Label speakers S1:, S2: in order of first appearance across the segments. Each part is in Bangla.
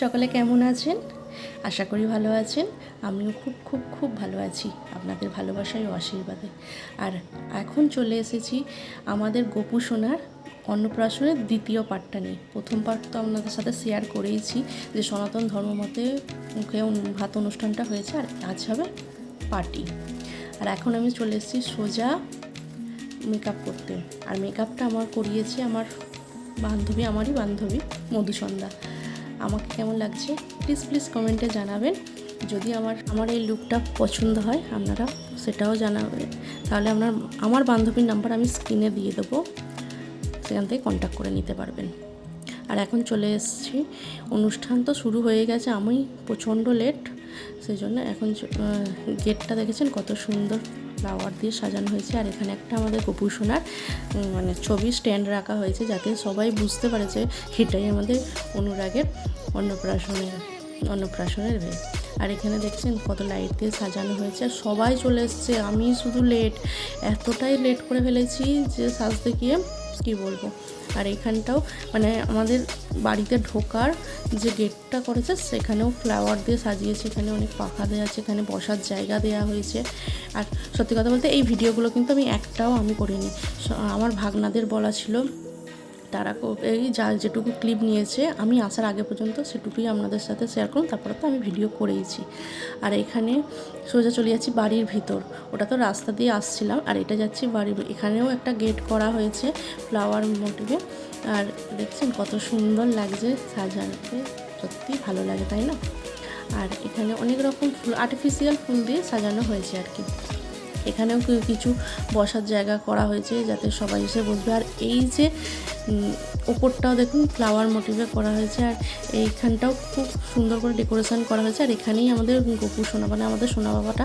S1: সকলে কেমন আছেন? আশা করি ভালো আছেন। আমিও খুব খুব খুব ভালো আছি আপনাদের ভালোবাসায় ও আশীর্বাদে। আর এখন চলে এসেছি আমাদের গোপু সোনার অন্নপ্রাশনের দ্বিতীয় পার্টটা নিয়ে। প্রথম পার্ট তো আপনাদের সাথে শেয়ার করেইছি যে সনাতন ধর্মমতে মুখে ভাত অনুষ্ঠানটা হয়েছে আর আজ হবে পার্টি আর এখন আমি চলে এসেছি সোজা মেকআপ করতে। আর মেকআপটা আমার করিয়েছে আমার বান্ধবী, আমারই বান্ধবী মধুসন্ধ্যা আমাকে কেমন লাগছে প্লিজ প্লিজ কমেন্টে জানাবেন। যদি আমার আমার এই লুকটা পছন্দ হয়, আপনারা সেটাও জানাবেন। তাহলে আপনার, আমার বান্ধবীর নাম্বার আমি স্ক্রিনে দিয়ে দেবো। সেখান থেকে কন্ট্যাক্ট করে নিতে পারবেন। আর এখন চলে এসেছি। অনুষ্ঠান তো শুরু হয়ে গেছে, আমি প্রচণ্ড লেট সেই জন্য এখন গেটটা দেখেছেন কত সুন্দর। ফ্লাওয়ার দিয়ে সাজানো হয়েছে। আর এখানে একটা আমাদের কপুর সোনার মানে ছবি স্ট্যান্ড রাখা হয়েছে যাতে সবাই বুঝতে পারে যে এটাই আমাদের অনুরাগের অন্নপ্রাশনের অন্নপ্রাশনের ভেদ। আর এখানে দেখছেন কত লাইট দিয়ে সাজানো হয়েছে। সবাই চলে এসছে। আমি শুধু লেট এতটাই লেট করে ফেলেছি যে সাজতে গিয়ে, কী বলব? আর এখানটাও মানে আমাদের বাড়িতে ঢোকার যে গেটটা করেছে, সেখানেও ফ্লাওয়ার দিয়ে সাজিয়েছে। এখানে অনেক পাখা দেওয়া আছে, এখানে বসার জায়গা দেওয়া হয়েছে। আর সত্যি কথা বলতে এই ভিডিওগুলো কিন্তু আমি একটাও আমি করিনি। আমার ভাগনাদের বলা ছিল তারা এই যা যেটুকু ক্লিপ নিয়েছে, আমি আসার আগে পর্যন্ত সেটুকুই আপনাদের সাথে শেয়ার করুন, তারপরে তো আমি ভিডিও করেইছি। আর এখানে সোজা চলে যাচ্ছি বাড়ির ভিতর। ওটা তো রাস্তা দিয়ে আসছিলাম, আর এটা যাচ্ছি বাড়ির এখানেও একটা গেট করা হয়েছে ফ্লাওয়ার মোটিভে আর দেখছেন কত সুন্দর লাগছে সাজানোতে সত্যি ভালো লাগে, তাই না? আর এখানে অনেক রকম ফুল আর্টিফিশিয়াল ফুল দিয়ে সাজানো হয়েছে আর কি। এখানেও কিছু বসার জায়গা করা হয়েছে যাতে সবাই এসে বসবে। আর এই যে ওপরটাও দেখুন ফ্লাওয়ার মোটিভে করা হয়েছে আর এইখানটাও খুব সুন্দর করে ডেকোরেশন করা হয়েছে আর এখানেই আমাদের গোপু সোনা মানে আমাদের সোনা বাবাটা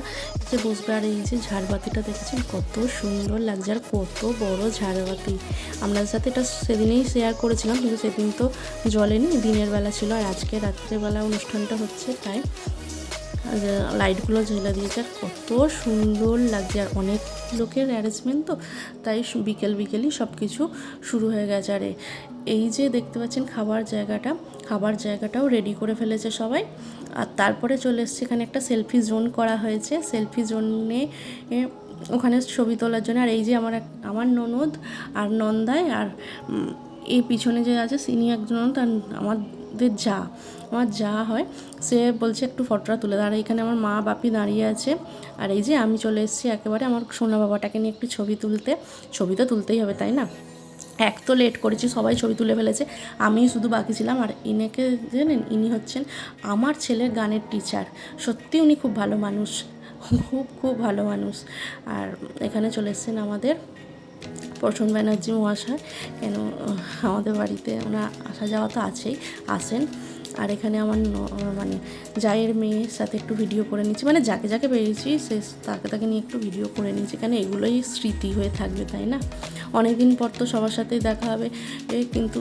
S1: যে বসবে আর এই যে ঝাড়বাতিটা দেখেছেন? কত সুন্দর লাগছে আর কত বড় ঝাড়বাতি। আপনাদের সাথে এটা সেদিনেই শেয়ার করেছিলাম, কিন্তু সেদিন তো জলেনি দিনের বেলা ছিল আর আজকে রাত্রেবেলা অনুষ্ঠানটা হচ্ছে তাই। লাইটগুলো জ্বেলে দিয়েছে। আর কত সুন্দর লাগছে। আর অনেক লোকের অ্যারেঞ্জমেন্ট তো, তাই বিকেল বিকেলই সব কিছু শুরু হয়ে গেছে। আর এই যে দেখতে পাচ্ছেন খাবার জায়গাটা, খাবার জায়গাটাও রেডি করে ফেলেছে সবাই। আর তারপরে চলে এসছে এখানে একটা সেলফি জোন করা হয়েছে। সেলফি জোনে ওখানে ছবি তোলার জন্য। আর এই যে আমার আমার ননদ আর নন্দায় আর এই পিছনে যে আছে, সিনি একজন ননদ আর আমাদের যা, আমার যা হয়, সে বলছে, একটু ফটোটা তুলে দাঁড়া এখানে আমার মা বাপি দাঁড়িয়ে আছে। আর এই যে আমি চলে এসেছি একেবারে আমার সোনা বাবাটাকে নিয়ে একটু ছবি তুলতে। ছবি তো তুলতেই হবে, তাই না? এক তো লেট করেছি, সবাই ছবি তুলে ফেলেছে। আমি শুধু বাকি ছিলাম। আর ইনাকে জানেন, ইনি হচ্ছেন আমার ছেলের গানের টিচার সত্যি উনি খুব ভালো মানুষ, খুব খুব ভালো মানুষ। আর এখানে চলে এসেছেন আমাদের প্রসন্ন ব্যানার্জি মহাশয়। কেন আমাদের বাড়িতে ওনার আসা যাওয়া তো আছেই আসেন আর এখানে আমার মানে জায়ের মেয়ের সাথে একটু ভিডিও করে নিচ্ছি। মানে যাকে যাকে পেয়েছি, সে তাকে তাকে নিয়ে একটু ভিডিও করে নিচ্ছি কেন, এগুলোই স্মৃতি হয়ে থাকবে, তাই না? অনেক দিন পর তো সবার সাথেই দেখা হবে। কিন্তু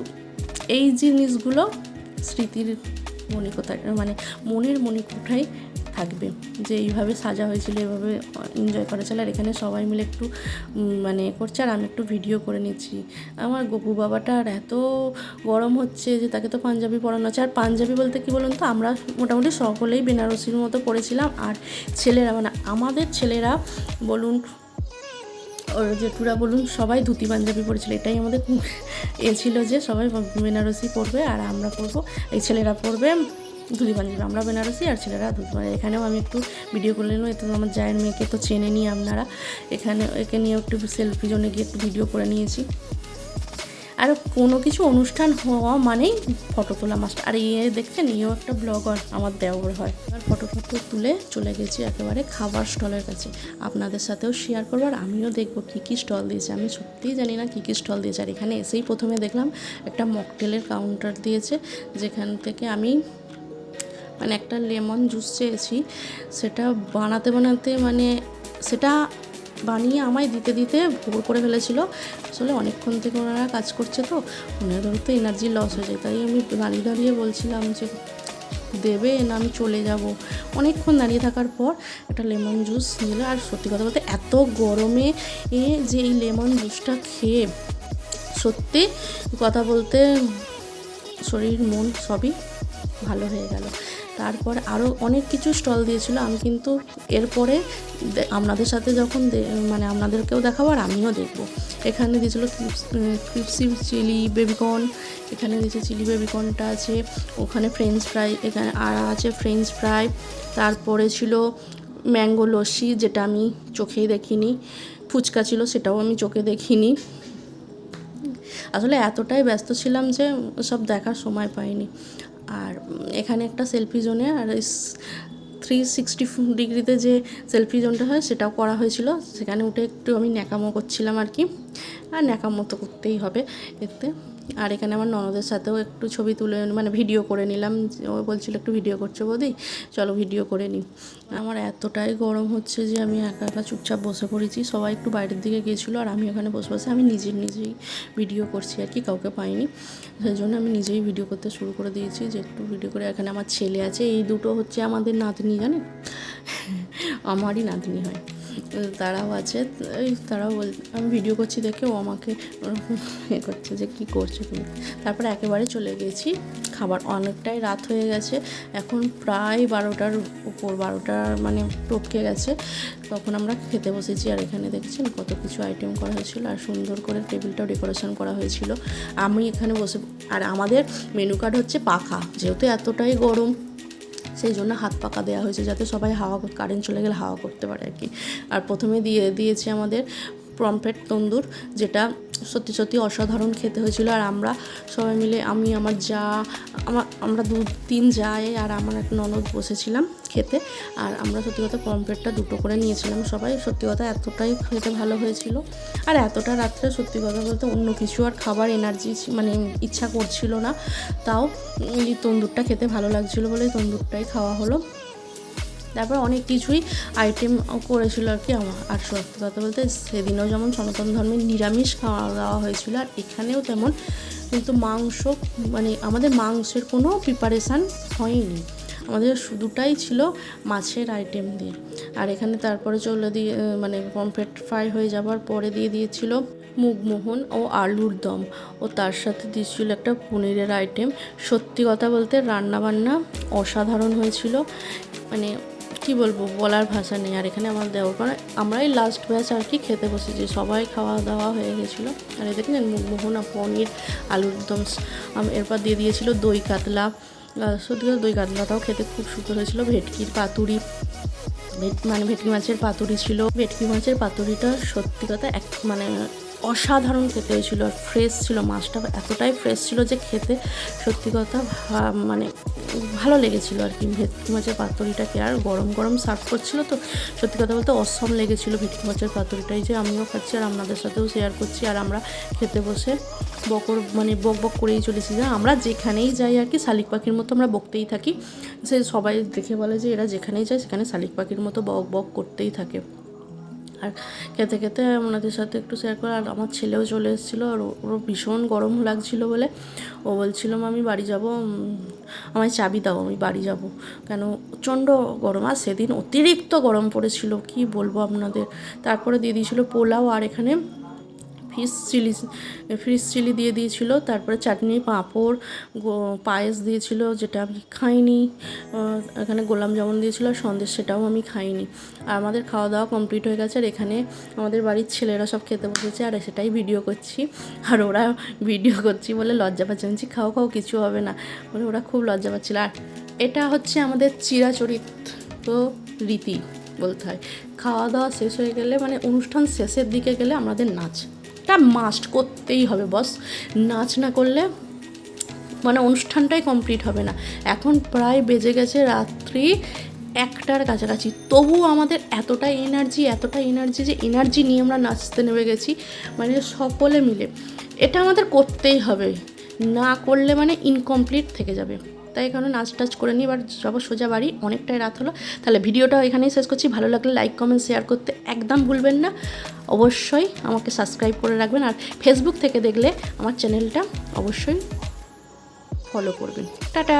S1: এই জিনিসগুলো স্মৃতির মণিকোথায় মানে মনের মণিকোঠায় থাকবে। যে এইভাবে সাজা হয়েছিল, এভাবে এনজয় করা ছিল। আর এখানে সবাই মিলে একটু মানে করছে। আর আমি একটু ভিডিও করে নিচ্ছি। আমার গপু বাবাটার এত গরম হচ্ছে যে তাকে তো পাঞ্জাবি পরানো আছে। আর পাঞ্জাবি বলতে কি বলুন তো? আমরা মোটামুটি সকলেই বেনারসির মতো পড়েছিলাম আর ছেলেরা মানে আমাদের ছেলেরা বলুন, ওর জেঠুরা বলুন, সবাই ধুতি পাঞ্জাবি পরেছিল। এটাই আমাদের এ ছিল যে সবাই বেনারসি পরবে আর আমরা পরবো। এই ছেলেরা পরবে। ধুতি পাঞ্জাবি আমরা বেনারসি আর ছেলেরা ধুতি পাঞ্জাবি এখানেও আমি একটু ভিডিও করে নিলাম। এতে আমার জায়ের মেয়েকে তো চেনে নিই আপনারা। এখানে একে নিয়ে একটু সেলফি জন্য গিয়ে একটু ভিডিও করে নিয়েছি। আর কোনো কিছু অনুষ্ঠান হওয়া মানেই ফটো তোলা মাস্টার আর ইয়ে দেখছেন, ইয়েও একটা ব্লগার আমার দেওয়ার হয়। আর ফটো ফটো তুলে চলে গেছি একেবারে খাবার স্টলের কাছে। আপনাদের সাথেও শেয়ার করব আর আমিও দেখব কী কী স্টল দিয়েছে। আমি সত্যিই জানি না কী কী স্টল দিয়েছে। আর এখানে এসেই প্রথমে দেখলাম একটা মকটেলের কাউন্টার দিয়েছে, যেখান থেকে আমি মানে একটা লেমন জুস চেয়েছি, সেটা বানাতে বানাতে মানে সেটা বানিয়ে আমায় দিতে দিতে ভোর করে ফেলেছিল। আসলে অনেকক্ষণ থেকে ওনারা কাজ করছে তো ওনাদের তো এনার্জি লস হয়ে যায়। তাই আমি দাঁড়িয়ে দাঁড়িয়ে বলছিলাম যে, দেবে না, আমি চলে যাব। অনেকক্ষণ দাঁড়িয়ে থাকার পর একটা লেমন জুস দিল আর সত্যি কথা বলতে এত গরমে এ যে এই লেমন জুসটা খেয়ে সত্যি কথা বলতে শরীর, মন সবই ভালো হয়ে গেল। তারপর আরও অনেক কিছু স্টল দিয়েছিল। আমি কিন্তু এরপরে আপনাদের সাথে যখন মানে আপনাদেরকেও দেখাবো আর আমিও দেখব। এখানে দিয়েছিল ক্রিপসি চিলি বেবিকর্ন, এখানে দিয়েছে চিলি বেবিকর্নটা আছে, ওখানে ফ্রেঞ্চ ফ্রাই, এখানে আর আছে ফ্রেঞ্চ ফ্রাই, তারপরে ছিল ম্যাঙ্গো লস্যি যেটা আমি চোখেই দেখিনি, ফুচকা ছিল সেটাও আমি চোখে দেখিনি। আসলে এতটাই ব্যস্ত ছিলাম যে সব দেখার সময় পাইনি। আর এখানে একটা সেলফি জোনে আর থ্রি সিক্সটি ডিগ্রিতে যে সেলফি জোনটা হয়, সেটাও করা হয়েছিল। সেখানে উঠে একটু আমি ন্যাকামো করছিলাম আর কি। আর ন্যাকামো তো করতেই হবে এতে। আর এখানে আমার ননদের সাথেও একটু ছবি তুলে মানে ভিডিও করে নিলাম, ও বলছিল একটু ভিডিও করছ বৌদি, চলো ভিডিও করে নিই আমার এতটাই গরম হচ্ছে যে আমি একা একা চুপচাপ বসে পড়েছি, সবাই একটু বাইরের দিকে গিয়েছিল আর আমি ওখানে বসে বসে, আমি নিজের নিজেই ভিডিও করছি আর কি, কাউকে পাইনি। সেই জন্য আমি নিজেই ভিডিও করতে শুরু করে দিয়েছি যে একটু ভিডিও করে, এখানে আমার ছেলে আছে, এই দুটো হচ্ছে আমাদের নাতনি, জানেন? আমারই নাতনি হয়। তারাও আছে তারাও বল, আমি ভিডিও করছি দেখে ও আমাকে ওরকম এ করছে যে কী করছ তুমি। তারপরে একেবারে চলে গেছি, খাবার অনেকটাই রাত হয়ে গেছে, এখন প্রায় বারোটার উপর বারোটার মানে টপকে গেছে, তখন আমরা খেতে বসেছি আর এখানে দেখছেন কত কিছু আইটেম করা হয়েছিল আর সুন্দর করে টেবিলটাও ডেকোরেশন করা হয়েছিল। আমি এখানে বসে, আর আমাদের মেনু কার্ড হচ্ছে পাখা, যেহেতু এতটাই গরম সেই জন্য হাত পাকা দেওয়া হয়েছে যাতে সবাই হাওয়া কারেন্ট চলে গেলে হাওয়া করতে পারে আর কি। আর প্রথমে দিয়ে দিয়েছে আমাদের পম্পেট তন্দুর, যেটা সত্যি সত্যি অসাধারণ খেতে হয়েছিল। আর আমরা সবাই মিলে, আমি, আমার যা আমার আমরা দু, তিন যায় আর আমার এক ননদ বসেছিলাম খেতে। আর আমরা সত্যি কথা পম্পেটটা দুটো করে নিয়েছিলাম সবাই। সত্যি কথা এতটাই খেতে ভালো হয়েছিল। আর এতটা রাত্রে সত্যি কথা বলতে অন্য কিছু আর খাবার এনার্জি মানে ইচ্ছা করছিল না। তাও এই তন্দুরটা খেতে ভালো লাগছিল বলে তন্দুরটাই খাওয়া হলো। তারপর অনেক কিছুই আইটেম করেছিল আর কি আমার আর সত্যি কথা বলতে সেদিনও যেমন সনাতন ধর্মের নিরামিষ খাওয়া দাওয়া হয়েছিল আর এখানেও তেমন। কিন্তু মাংস মানে আমাদের মাংসের কোনো প্রিপারেশান হয়নি। আমাদের শুধুটাই ছিল মাছের আইটেম দিয়ে। আর এখানে তারপরে চলে দিয়ে মানে পমফ্রেট ফ্রাই হয়ে যাবার পরে দিয়ে দিয়েছিল মুগমোহন ও আলুর দম। ও তার সাথে দিয়েছিল একটা পনিরের আইটেম সত্যি কথা বলতে রান্নাবান্না অসাধারণ হয়েছিল। মানে কি বলব, বলার ভাষা নেই। আর এখানে আমার দেওয়ার পরে আমরাই লাস্ট ব্যাচ আর কি খেতে বসেছি। সবাই খাওয়া দাওয়া হয়ে গেছিল। আর এই দেখলেন আর পনির, আলুর দম এরপর দিয়ে দিয়েছিল দই কাতলা। সত্যি কথা দই কাতলাটাও খেতে খুব সুন্দর হয়েছিল। ভেটকির পাতুরি মানে ভেটকি মাছের পাতুরি ছিল। ভেটকি মাছের পাতুরিটা সত্যি কথা এক মানে অসাধারণ খেতে হয়েছিল, আর ফ্রেশ ছিল মাছটা এতটাই ফ্রেশ ছিল যে খেতে সত্যি কথা মানে ভালো লেগেছিল আর কি। ভেটকি মাছের পাতুরিটাকে আর গরম গরম সার্ভ করছিল তো? সত্যি কথা বলতে অসম লেগেছিলো ভেটকি মাছের পাতুরিটাই যে আমিও খাচ্ছি আর আপনাদের সাথেও শেয়ার করছি আর আমরা খেতে বসে বকর মানে বক বক করেই চলেছি। যে আমরা যেখানেই যাই আর কি, শালিক পাখির মতো আমরা বকতেই থাকি। সে সবাই দেখে বলে যে এরা যেখানেই যায় সেখানে শালিক পাখির মতো বক বক করতেই থাকে। আর খেতে খেতে ওনাদের সাথে একটু শেয়ার করে, আর আমার ছেলেও চলে এসেছিল, আর ওর ভীষণ গরম লাগছিল বলে। ও বলছিল আমি বাড়ি যাব আমায় চাবি দাও, আমি বাড়ি যাব। কেন, প্রচণ্ড গরম, আর সেদিন অতিরিক্ত গরম পড়েছিল, কি বলব আপনাদের? তারপরে দিয়ে দিয়েছিলো পোলাও, আর এখানে ফিশ চিলি ফিশ চিলি দিয়ে দিয়েছিল, তারপরে চাটনি, পাঁপড় পায়েস দিয়েছিল, যেটা আমি খাইনি এখানে গোলাম জামুন দিয়েছিল, আর সন্দেশ সেটাও আমি খাইনি। আর আমাদের খাওয়া দাওয়া কমপ্লিট হয়ে গেছে, আর এখানে আমাদের বাড়ির ছেলেরা সব খেতে বসেছে, আর সেটাই ভিডিও করছি। আর ওরা ভিডিও করছি বলে লজ্জা পাচ্ছে, আমি খাও খাও, কিছু হবে না। বলে ওরা খুব লজ্জা পাচ্ছিল। আর এটা হচ্ছে আমাদের চিরাচরিত রীতি বলতে হয়। খাওয়া দাওয়া শেষ হয়ে গেলে মানে অনুষ্ঠান শেষের দিকে গেলে আমাদের নাচ। এটা মাস্ট করতেই হবে বস নাচ না করলে মানে অনুষ্ঠানটাই কমপ্লিট হবে না। এখন প্রায় বেজে গেছে রাত্রি একটার কাছাকাছি। তবুও আমাদের এতটা এনার্জি এতটা এনার্জি যে এনার্জি নিয়ে আমরা নাচতে নেমে গেছি মানে সকলে মিলে। এটা আমাদের করতেই হবে। না করলে মানে ইনকমপ্লিট থেকে যাবে। তাই এখানে নাচ টাচ করে নিই এবার যাব সোজা বাড়ি, অনেকটাই রাত হলো। তাহলে ভিডিওটা এখানেই শেষ করছি। ভালো লাগলে লাইক কমেন্ট শেয়ার করতে একদম ভুলবেন না। অবশ্যই আমাকে সাবস্ক্রাইব করে রাখবেন আর ফেসবুক থেকে দেখলে আমার চ্যানেলটা অবশ্যই ফলো করবেন। টাটা!